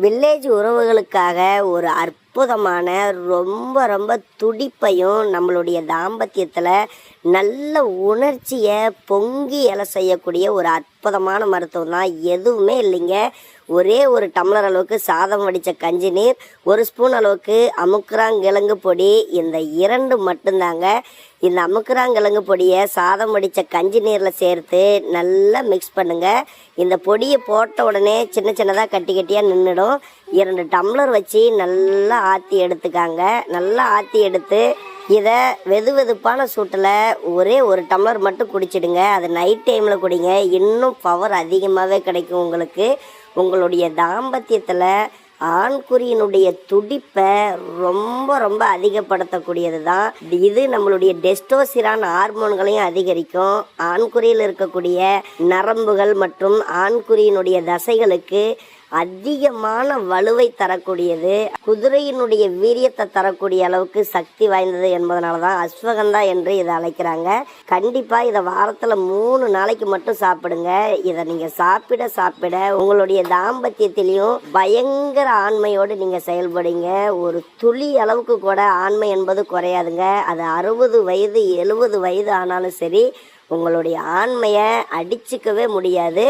Village உறவுகளுக்காக ஒரு அற்புதமான ரொம்ப ரொம்ப துடிப்பையும் நம்மளுடைய தாம்பத்தியத்தில் நல்ல உணர்ச்சியை பொங்கி இலை செய்யக்கூடிய ஒரு அற்புதமான மருத்துவம் தான். எதுவுமே இல்லைங்க. ஒரே ஒரு டம்ளர் அளவுக்கு சாதம் வடித்த கஞ்சி நீர் ஒரு ஸ்பூன் அளவுக்கு அமுக்குறாங்கிழங்கு பொடி இந்த இரண்டு மட்டும்தாங்க. இந்த அமுக்குறாங்கிழங்கு பொடியை சாதம் வடித்த கஞ்சி நீரில் சேர்த்து நல்லா மிக்ஸ் பண்ணுங்கள் இந்த பொடியை போட்ட உடனே சின்ன சின்னதாக கட்டி கட்டியாக நின்றுடும் இரண்டு டம்ளர் வச்சு நல்லா ஆற்றி எடுத்துக்காங்க. நல்லா ஆற்றி எடுத்து இதை வெது வெதுப்பான சூட்டில் ஒரே ஒரு டம்ளர் மட்டும் குடிச்சிடுங்க. அது நைட் டைமில் குடிங்க. இன்னும் பவர் அதிகமாகவே கிடைக்கும் உங்களுக்கு. உங்களுடைய தாம்பத்தியத்தில் ஆண்குறியினுடைய துடிப்பை ரொம்ப ரொம்ப அதிகப்படுத்தக்கூடியது தான் இது நம்மளுடைய டெஸ்டோசிரான் ஹார்மோன்களையும் அதிகரிக்கும். ஆண்குறியில் இருக்கக்கூடிய நரம்புகள் மற்றும் ஆண்குறியினுடைய தசைகளுக்கு அதிகமான வலுவை தரக்கூடியது குதிரையினுடைய வீரியத்தை தரக்கூடிய அளவுக்கு சக்தி வாய்ந்தது என்பதனால தான் அஸ்வகந்தா என்று இதை அழைக்கிறாங்க. கண்டிப்பாக இதை வாரத்தில் மூணு நாளைக்கு மட்டும் சாப்பிடுங்க. இதை நீங்கள் சாப்பிட சாப்பிட உங்களுடைய தாம்பத்தியத்திலையும் பயங்கர ஆண்மையோடு நீங்கள் செயல்படுங்க. ஒரு துளி அளவுக்கு கூட ஆண்மை என்பது குறையாதுங்க. அது அறுபது வயது எழுபது வயது ஆனாலும் சரி உங்களுடைய ஆண்மையை அடிச்சுக்கவே முடியாது.